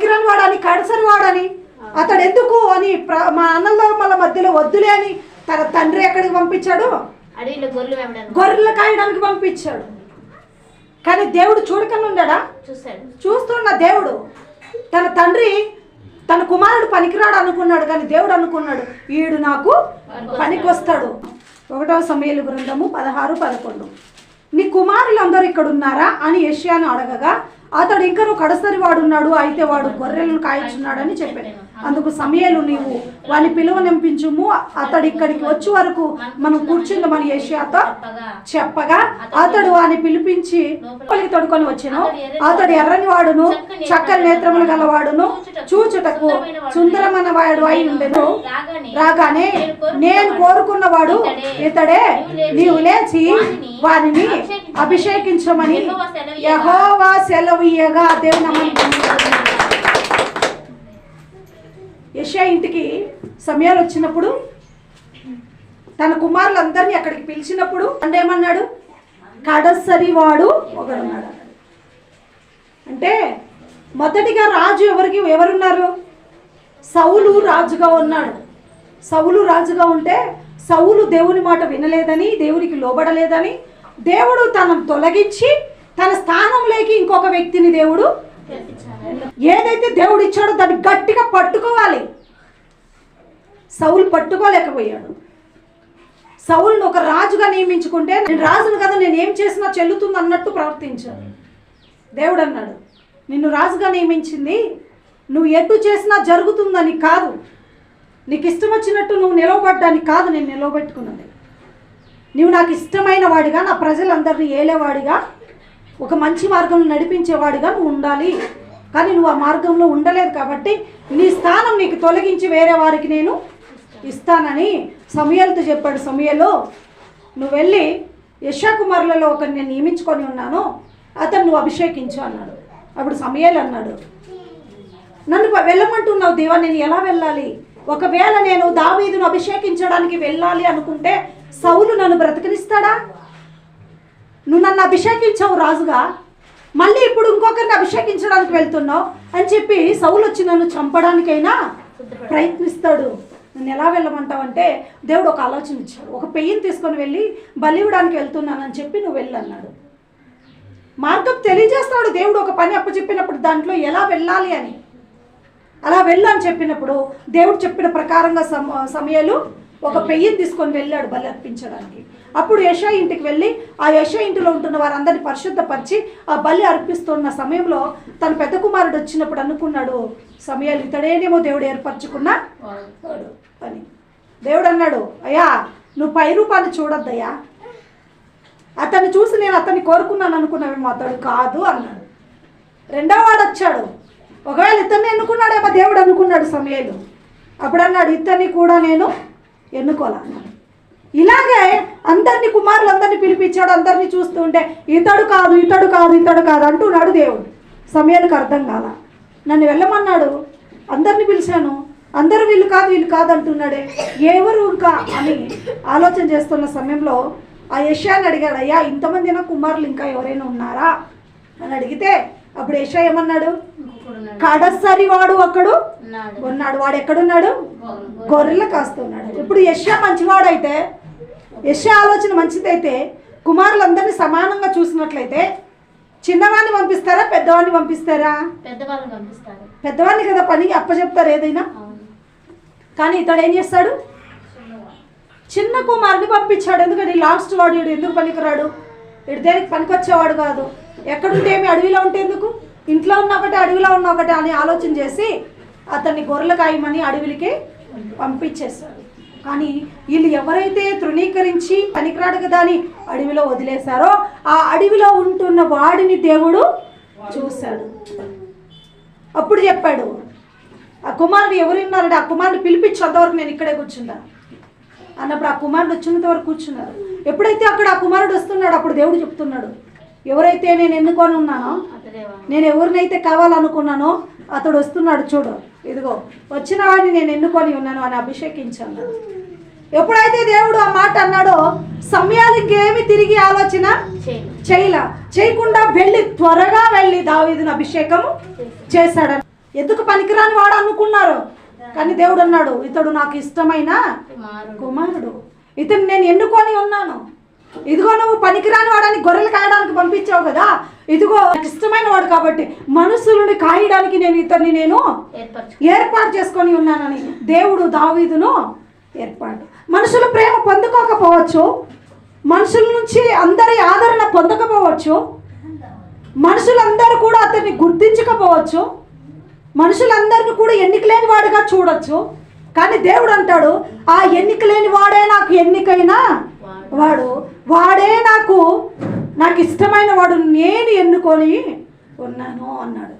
పనికిరాని వాడని కడసరి వాడని. అతడు ఎందుకు అని మా అన్నల్లో మళ్ళ మధ్యలో వద్దులే అని తన తండ్రి ఎక్కడికి పంపించాడు? గొర్రెలు కాయడానికి పంపించాడు. కానీ దేవుడు చూడకుండా ఉన్నాడా చూశాడు. చూస్తున్న దేవుడు. తన తండ్రి తన కుమారుడు పనికిరాడు అనుకున్నాడు కానీ దేవుడు అనుకున్నాడు వీడు నాకు పనికొస్తాడు. ఒకటవ సమయలు గ్రంథము పదహారు పదకొండు. నీ కుమారులు అందరూ ఇక్కడ ఉన్నారా అని యష్యాను అడగగా అతడు ఇంకను కడసరి వాడు ఉన్నాడు అయితే వాడు గొర్రెలను కాయచున్నాడని చెప్పాడు. అందుకు సమయలు నీవు వాని పిలువనింపించుము అతడు ఇక్కడికి వచ్చే వరకు మనం కూర్చుందామని ఏషియాతో చెప్పగా చెప్పగా అతడు వాని పిలిపించి లోపలికి తొడుకొని వచ్చాను. అతడు ఎర్రని వాడును చక్కని నేత్రములు గలవాడును చూచుటకు సుందరమైన వాడు అయి ఉండెను. రాగానే రాగానే నేను కోరుకున్నవాడు ఇతడే నీవు లేచి వారిని అభిషేకించమని యహోవా సెలవీయగా దేవుని నామానికి యెషయా ఇంటికి సమయాలు వచ్చినప్పుడు తన కుమారులందరినీ అక్కడికి పిలిచినప్పుడు అంటే ఏమన్నాడు? కడసరి వాడు ఒకడున్నాడు. అన్నాడు. అంటే మొదటిగా రాజు ఎవరికి ఎవరున్నారు? సౌలు రాజుగా ఉన్నాడు. సౌలు రాజుగా ఉంటే సౌలు దేవుని మాట వినలేదని దేవునికి లోబడలేదని దేవుడు తనను తొలగించి తన స్థానంలోకి ఇంకొక వ్యక్తిని దేవుడు ఏదైతే దేవుడు ఇచ్చాడో దాన్ని గట్టిగా పట్టుకోవాలి. సౌలు పట్టుకోలేకపోయాడు. సౌలును ఒక రాజుగా నియమించుకుంటే నేను రాజును కదా నేను ఏం చేసినా చెల్లుతుంది అన్నట్టు ప్రవర్తించాడు. దేవుడు అన్నాడు నిన్ను రాజుగా నియమించింది నువ్వు ఎటు చేసినా జరుగుతుందని కాదు. నీకు ఇష్టం వచ్చినట్టు నువ్వు నిలవబడ్డానికి కాదు నేను నిలవబెట్టుకున్నది. నువ్వు నాకు ఇష్టమైన వాడిగా నా ప్రజలందరినీ ఏలేవాడిగా ఒక మంచి మార్గంలో నడిపించేవాడిగా నువ్వు ఉండాలి. కానీ నువ్వు ఆ మార్గంలో ఉండలేదు కాబట్టి నీ స్థానం నీకు తొలగించి వేరే వారికి నేను ఇస్తానని సమయాలతో చెప్పాడు సమయలో. నువ్వు వెళ్ళి యశాకుమారులలో ఒకరిని నేను నియమించుకొని ఉన్నాను అతను నువ్వు అభిషేకించు అన్నాడు. అప్పుడు సమయాలు అన్నాడు నన్ను వెళ్ళమంటున్నావు దేవా నేను ఎలా వెళ్ళాలి? ఒకవేళ నేను దావీదును అభిషేకించడానికి వెళ్ళాలి అనుకుంటే సౌలు నన్ను బ్రతకనిస్తాడా? నువ్వు నన్ను అభిషేకించావు రాజుగా. మళ్ళీ ఇప్పుడు ఇంకొకరిని అభిషేకించడానికి వెళ్తున్నావు అని చెప్పి సౌలు వచ్చి నన్ను చంపడానికైనా ప్రయత్నిస్తాడు. నన్ను ఎలా వెళ్ళమంటావంటే దేవుడు ఒక ఆలోచన ఇచ్చాడు. ఒక పెయ్యిని తీసుకొని వెళ్ళి బలివ్వడానికి వెళ్తున్నానని చెప్పి నువ్వు వెళ్ళన్నాడు మార్గం తెలియజేస్తాడు దేవుడు ఒక పని అప్పచెప్పినప్పుడు దాంట్లో ఎలా వెళ్ళాలి అని. అలా వెళ్ళని చెప్పినప్పుడు దేవుడు చెప్పిన ప్రకారంగా సమ సమయాలు ఒక పెయ్యిని తీసుకొని వెళ్ళాడు బలి అర్పించడానికి. అప్పుడు యశ ఇంటికి వెళ్ళి ఆ యశ ఇంటిలో ఉంటున్న వారందరినీ పరిశుద్ధపరిచి ఆ బలి అర్పిస్తున్న సమయంలో తన పెద్ద కుమారుడు వచ్చినప్పుడు అనుకున్నాడు సమయాలు ఇతడేనేమో దేవుడు ఏర్పరచుకున్న అని దేవుడు అన్నాడు అయ్యా నువ్వు పై రూపాన్ని చూడొద్దయ్యా. అతన్ని చూసి నేను అతన్ని కోరుకున్నాను అనుకున్నావేమో అతడు కాదు అన్నాడు. రెండో వాడు వచ్చాడు ఒకవేళ ఇతన్ని ఎన్నుకున్నాడేమో దేవుడు అనుకున్నాడు సమయాలు. అప్పుడు అన్నాడు ఇతన్ని కూడా నేను ఎన్నుకోలే ఇలాగే అందరినీ కుమారులందరినీ పిలిపించాడు అందరినీ చూస్తూ ఉంటే ఇతడు కాదు ఇతడు కాదు ఇతడు కాదు అంటున్నాడు దేవుడు. సమయానికి అర్థం కాల. నన్ను వెళ్ళమన్నాడు? అందరిని పిలిచాను. అందరూ వీళ్ళు కాదు వీళ్ళు కాదు అంటున్నాడే. ఎవరు ఇంకా? అని ఆలోచన చేస్తున్న సమయంలో ఆ యశాన్ని అడిగాడు అయ్యా ఇంతమంది నా కుమారులు ఇంకా ఎవరైనా ఉన్నారా? అని అడిగితే అప్పుడు యశా ఏమన్నాడు? ఇంకొకడున్నాడు. కడసరి వాడు ఒకడు ఉన్నాడు. వాడు ఎక్కడున్నాడు? గొర్రెలు కాస్తున్నాడు ఇప్పుడు యశ మంచివాడైతే యశ ఆలోచన మంచిదైతే కుమారులందరినీ సమానంగా చూసినట్లయితే చిన్నవాడిని పంపిస్తారా పెద్దవాడిని పంపిస్తారా? పెద్దవాళ్ళని పంపిస్తారు. పెద్దవాడిని కదా పని అప్పచెప్తారు ఏదైనా? కానీ ఇతడు ఏం చేస్తాడు? చిన్న కుమారుని పంపించాడు. ఎందుకంటే లాస్ట్ వాడు వీడు ఎందుకు పనికిరాడు? వీడు దేనికి పనికొచ్చేవాడు కాదు. ఎక్కడుంటే ఏమి అడవిలో ఉంటే ఎందుకు? ఇంట్లో ఉన్న ఒకటి అడవిలో ఉన్న ఒకటి అని ఆలోచన చేసి అతన్ని గొర్రెలు కాయమని అడవిలకే పంపించేశారు. కానీ వీళ్ళు ఎవరైతే తృణీకరించి పనికిరాడు కదా అని అడవిలో వదిలేశారో ఆ అడవిలో ఉంటున్న వాడిని దేవుడు చూశాడు. అప్పుడు చెప్పాడు ఆ కుమారుడు ఎవరున్నారంటే ఆ కుమారుడు పిలిపించి అంతవరకు నేను ఇక్కడే కూర్చున్నాను అన్నప్పుడు ఆ కుమారుడు వచ్చినంత వరకు కూర్చున్నారు ఎప్పుడైతే అక్కడ ఆ కుమారుడు వస్తున్నాడు అప్పుడు దేవుడు చెప్తున్నాడు ఎవరైతే నేను ఎన్నుకొని ఉన్నానో నేను ఎవరినైతే కావాలనుకున్నానో అతడు వస్తున్నాడు చూడు. ఇదిగో వచ్చిన వాడిని నేను ఎన్నుకొని ఉన్నాను అని అభిషేకించాను ఎప్పుడైతే దేవుడు ఆ మాట అన్నాడో సమయాలు ఇంకేమి తిరిగి ఆలోచన చేయలా. చేయకుండా వెళ్ళి త్వరగా వెళ్ళి దావీదుని అభిషేకము చేశాడు. ఎందుకు పనికిరాని వాడు అనుకున్నారు? కానీ దేవుడు అన్నాడు ఇతడు నాకు ఇష్టమైన కుమారుడు. కుమారుడు. ఇతను నేను ఎన్నుకొని ఉన్నాను. ఇదిగో నువ్వు పనికిరాని వాడని గొర్రెలు కాయడానికి పంపించావు కదా? ఇదిగో ఇష్టమైన వాడు కాబట్టి మనుషులని కాయడానికి నేను ఇతన్ని నేను ఏర్పాటు చేసుకొని ఉన్నానని దేవుడు దావీదును ఏర్పాటు. మనుషుల ప్రేమ పొందుకోకపోవచ్చు. మనుషుల నుంచి అందరి ఆదరణ పొందకపోవచ్చు. మనుషులందరూ కూడా అతన్ని గుర్తించకపోవచ్చు. మనుషులందరిని కూడా ఎన్నిక లేని వాడుగా చూడొచ్చు. కానీ దేవుడు అంటాడు ఆ ఎన్నిక లేని వాడే నాకు ఎన్నికైనా వాడు. వాడే నాకు నాకు ఇష్టమైన వాడు నేను ఎన్నుకొని ఉన్నాను అన్నాడు.